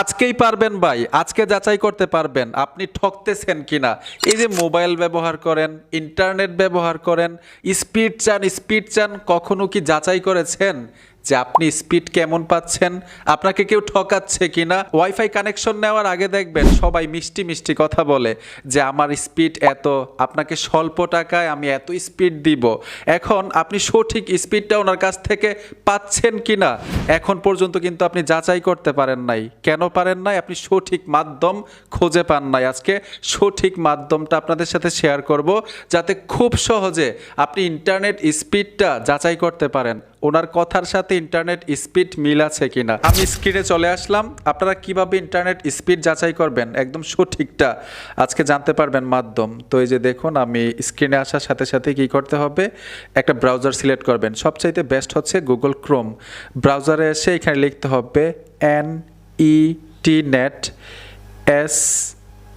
আজকেই পারবেন ভাই, আজকে যাচাই করতে পারবেন আপনি ঠকতেছেন কিনা। এই যে মোবাইল ব্যবহার করেন, ইন্টারনেট ব্যবহার করেন, স্পিড চান স্পিড চান, কখনো কি যাচাই করেছেন? যে আপনি স্পিড কেমন পাচ্ছেন, আপনাকে কেউ ঠকাচ্ছে কিনা ওয়াইফাই কানেকশন নেওয়ার আগে দেখবেন সবাই মিষ্টি মিষ্টি কথা বলে যে আমার স্পিড এত, আপনাকে স্বল্প টাকায় আমি এত স্পিড দিব। এখন আপনি সঠিক স্পিডটা ওনার কাছ থেকে পাচ্ছেন কিনা, এখন পর্যন্ত কিন্তু আপনি যাচাই করতে পারেন নাই। কেন পারেন নাই? আপনি সঠিক মাধ্যম খুঁজে পান নাই। আজকে সঠিক মাধ্যমটা আপনাদের সাথে শেয়ার করব যাতে খুব সহজে আপনি ইন্টারনেট স্পিডটা যাচাই করতে পারেন। ওনার কথার সাথে ইন্টারনেট স্পিড মিল আছে কিনা? আমি স্ক্রিনে চলে আসলাম। আপনারা কীভাবে ইন্টারনেট স্পিড যাচাই করবেন? একদম সঠিকটা আজকে জানতে পারবেন মাধ্যম। তো এই যে দেখুন, আমি স্ক্রিনে আসার সাথে সাথে কি করতে হবে? একটা ব্রাউজার সিলেক্ট করবেন। সবচাইতে বেস্ট হচ্ছে গুগল ক্রোম ব্রাউজারে এসে এখানে লিখতে হবে N E T net S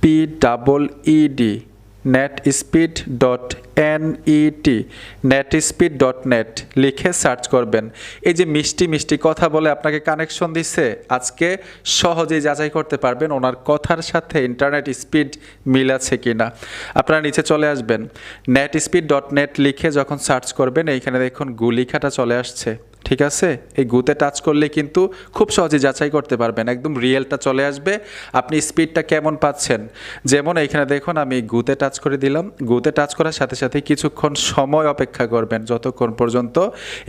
P double E D net speed dot N E T net speed dot net লিখে সার্চ করবেন। এই যে মিষ্টি মিষ্টি কথা বলে আপনাকে কানেকশন দিচ্ছে আজকে সহজেই যাচাই করতে পারবেন ওনার কথার সাথে ইন্টারনেট স্পিড মিল আছে কিনা। আপনারা নিচে চলে আসবেন নেট স্পিড ডট নেট লিখে যখন সার্চ করবেন, এইখানে দেখুন গুলিখাটা চলে আসছে। ঠিক আছে? এই গুতে টাচ করলে কিন্তু খুব সহজে যাচাই করতে পারবেন। একদম রিয়েলটা চলে আসবে। আপনি স্পিডটা কেমন পাচ্ছেন? যেমন এখানে দেখুন, আমি গুতে টাচ করে দিলাম। গুতে টাচ করার সাথে সাথে কিছুক্ষণ সময় অপেক্ষা করবেন, যতক্ষণ পর্যন্ত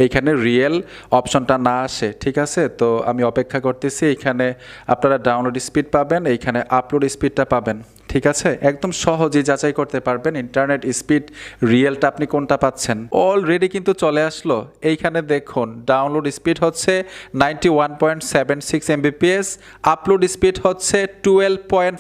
এইখানে রিয়েল অপশনটা না আসে। ঠিক আছে? তো আমি অপেক্ষা করতেছি, এখানে আপনারা ডাউনলোড স্পিড পাবেন এইখানে আপলোড স্পিডটা পাবেন। ঠিক আছে? একদম সহজে যাচাই করতে পারবেন ইন্টারনেট স্পিড রিয়েলটা আপনি কোনটা পাচ্ছেন। অলরেডি কিন্তু চলে আসলো। এইখানে দেখুন ডাউনলোড স্পিড হচ্ছে ninety one point seven six upload speed হচ্ছে টুয়েলভ পয়েন্ট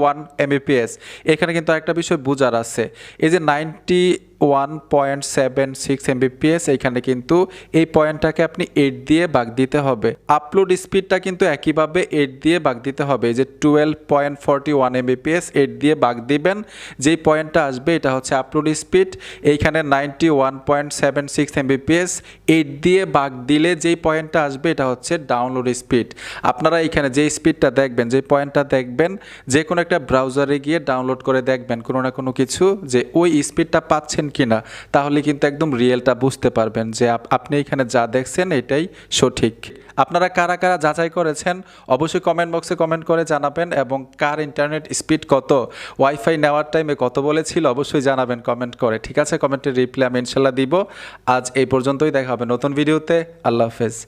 ওয়ান এমবিপিএস এখানে কিন্তু একটা বিষয় বোঝার আছে। এই যে ninety one point seven six Mbps এইখানে কিন্তু এই পয়েন্টটাকে আপনি এইট দিয়ে বাগ দিতে হবে। আপলোড স্পিডটা কিন্তু একইভাবে এইট দিয়ে বাগ দিতে হবে। যে twelve point forty one Mbps eight দিয়ে বাগ দিবেন। যেই পয়েন্টটা আসবে, এটা হচ্ছে আপলোড স্পিড এইখানে ninety one point seven six Mbps eight দিয়ে বাগ দিলে যেই পয়েন্টটা আসবে, এটা হচ্ছে ডাউনলোড স্পিড আপনারা এইখানে যে স্পিডটা দেখবেন, যে পয়েন্টটা দেখবেন, যে কোনো একটা ব্রাউজারে গিয়ে ডাউনলোড করে দেখবেন, কোনো না কোনো কিছু, যে ওই স্পিডটা পাচ্ছেন কিনা, তাহলে কিন্তু একদম রিয়েলটা বুঝতে পারবেন যে আপ- আপনি এখানে যা দেখছেন এটাই সঠিক। আপনারা কারা কারা যাচাই করেছেন, অবশ্যই কমেন্ট বক্সে কমেন্ট করে জানাবেন এবং কার ইন্টারনেট স্পিড কত ওয়াইফাই নেওয়ার টাইমে কত বলেছিল অবশ্যই জানাবেন কমেন্ট করে। ঠিক আছে কমেন্টের রিপ্লাই আমি ইনশাল্লাহ দিব। আজ এই পর্যন্তই, দেখা হবে নতুন ভিডিওতে আল্লাহ হাফেজ।